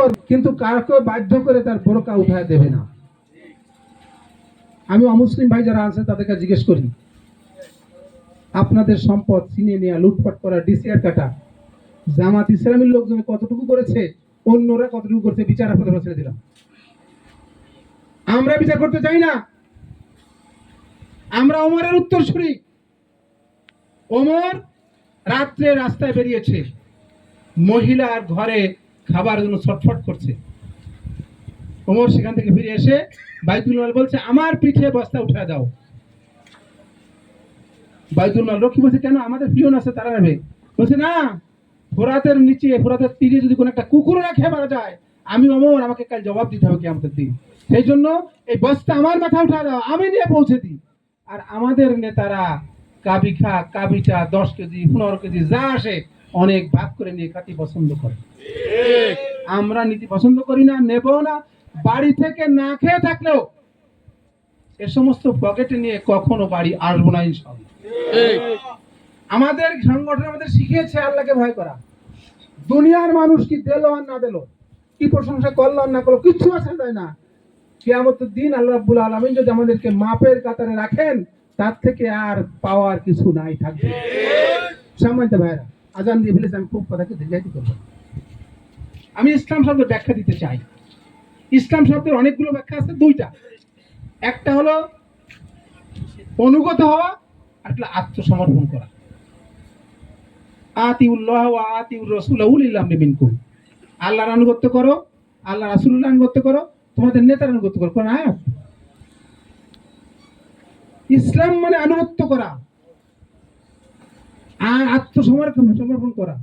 কর, কিন্তু কাউকে বাধ্য করে তার বোরকা উঠায় দেবে না। আমি অমুসলিম ভাই যারা আছে, তাদেরকে জিজ্ঞেস করি, আপনাদের সম্পদ ছিনিয়ে নেওয়া লুটপাট করা, ডিসিআর কাটা, জামাত ইসলামের লোকজন কতটুকু করেছে, অন্যরা কতটুকু করছে, বিচার আপনাদের ছেড়ে দিলাম। আমরা বিচার করতে চাই না। আমরা ওমরের উত্তরসূরি। ওমর রাত্রে রাস্তায় বেরিয়েছে। মহিলার ঘরে খাবার জন্য ছটফট করছে। ওমর সেখান থেকে ফিরে এসে বাইতুল মাল বলছে, আমার পিঠে বস্তা উঠা দাও। বাইতুল মাল রক্ষী বলছে, কেন? আমাদের পিয়ন আছে, তারা নেবে। বলছে, না, ফোরাতের নিচে, ফোরাতের তীরে যদি কোনো একটা কুকুর রাখে মারা যায়, আমি অমর আমাকে কাল জবাব দিতে হবে কি আমাদের দিন। সেই জন্য এই বস্তা আমার মাথা উঠা দাও, আমি নিয়ে পৌঁছে দিই। আর আমাদের নেতারা, কাবি খা কাবি চা দশ কেজি, পনেরো কেজি, যা আসে অনেক ভাগ করে নিয়ে খাতি পছন্দ করে। আমরা নীতি পছন্দ করি না নেব না। বাড়ি থেকে না খেয়ে থাকলেও এ সমস্ত পকেটে নিয়ে কখনো বাড়ি আসব না আমাদের সংগঠন আমাদের শিখিয়েছে আল্লাহকে ভয় করা। দুনিয়ার মানুষ কি দিল আর না দিল? কি প্রশংসা করল আর না করল? কিচ্ছু আসে যায় না। কেয়ামতের দিন আল্লাহ রাব্বুল আলামিন যদি আমাদেরকে মাপের কাতারে রাখেন, তার থেকে আর পাওয়ার কিছু নাই থাকবে। সম্মানিত ভাইরা আজান দিয়ে ফেলেছে, আমি খুব কথাকে দীর্ঘায়িত করব। আমি ইসলাম শব্দের ব্যাখ্যা দিতে চাই। ইসলাম শব্দের অনেকগুলো ব্যাখ্যা আছে, দুইটা। একটা হলো অনুগত হওয়া, আর একটা আত্মসমর্পণ করা। আতিউল্লাহ ওয়া আতিউর রাসূল মিনকুম। আল্লাহর আনুগত্য করো আল্লাহ রাসূলের আনুগত্য করো, তোমাদের নেতার আনুগত্য করো। কোন আয়াত? ইসলাম মানে আনুগত্য করা। আত্মসমর্পণ, সমর্পণ করা।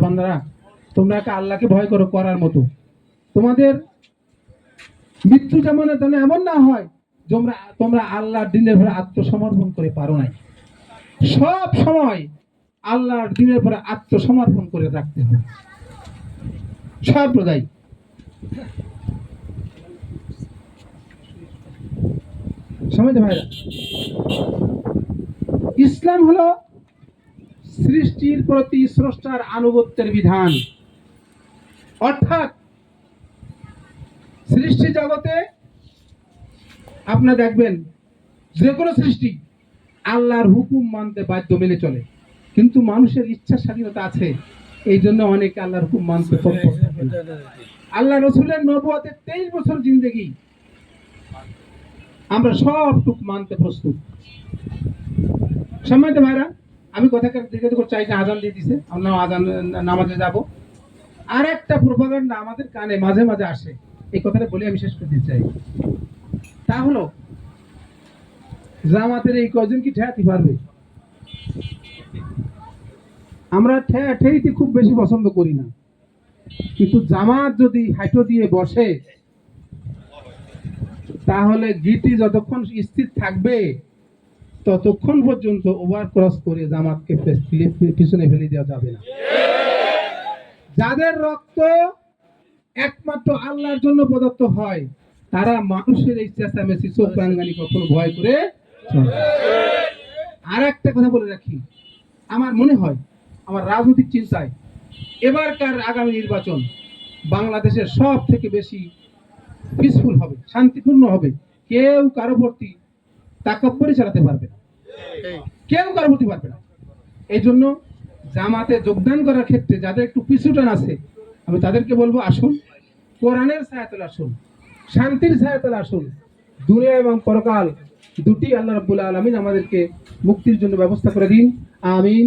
বান্দারা, তোমরা আল্লাহকে ভয় করো করার মতো। তোমাদের মৃত্যু যেমন এমন না হয়, তোমরা তোমরা আল্লাহর দিনের পরে আত্মসমর্পণ করে পারো নাই। সব সময় আল্লাহর দিনের পরে আত্মসমর্পণ করে রাখতে হবে। সর্বদাই ভাইরা, ইসলাম হলো সৃষ্টির প্রতি স্রষ্টার আনুগত্যের বিধান। অর্থাৎ সৃষ্টি জগতে আপনার দেখবেন, যে কোনো সৃষ্টি আল্লাহর হুকুম মানতে বাধ্য মেনে চলে। কিন্তু মানুষের ইচ্ছা স্বাধীনতা আছে। এই জন্য অনেকে আল্লাহর হুকুম মানতে। আল্লাহ রসুলের নবুয়াতে তেইশ বছর জিন্দেগি। আমরা সবটুক মানতে প্রস্তুত। সম্মানিত ভাইরা, আমি কথাকে দিকে দিকে চাই না আজান দিয়ে দিছে। আমরা আজান, নামাজে যাব। আর একটা প্রোপাগান্ডা আমাদের কানে মাঝে মাঝে আসে। এই কথাটা বলে আমি শেষ করতে চাই। তা হলো, জামাতের এই কজন কি ঠেয়াতে পারবে? আমরা ঠেয়া ঠেইতে খুব বেশি পছন্দ করি না। কিন্তু জামাত যদি হাইটো দিয়ে বসে, তাহলে গিটি যতক্ষণ স্থির থাকবে, ততক্ষণ পর্যন্ত ওভার ক্রস করে জামাতকে পিছনে ফেলে দেওয়া যাবে না। যাদের রক্ত একমাত্র আল্লাহর জন্য প্রদত্ত হয়, তারা মানুষের এই চেঁচামেচি চোখ রাঙ্গানি কখনো ভয় করে আর একটা কথা বলে রাখি। আমার মনে হয় আমার রাজনৈতিক চিন্তায় এবারকার আগামী নির্বাচন বাংলাদেশের সব থেকে বেশি পিসফুল হবে, শান্তিপূর্ণ হবে। কেউ কারও প্রতি তাকব্বরি চালাতে পারবে না। কেউ কারও প্রতি পারবে না। এই জন্য জামাতে যোগদান করার ক্ষেত্রে যাদের একটু পিছুটান আছে, আমি তাদেরকে বলব, আসুন, কোরআনের ছায়াতলে আসুন, শান্তির ছায়াতলে আসুন। দুনিয়া এবং পরকাল দুটি আল্লাহ রাব্বুল আলামিন আমাদেরকে মুক্তির জন্য ব্যবস্থা করে দিন। আমিন।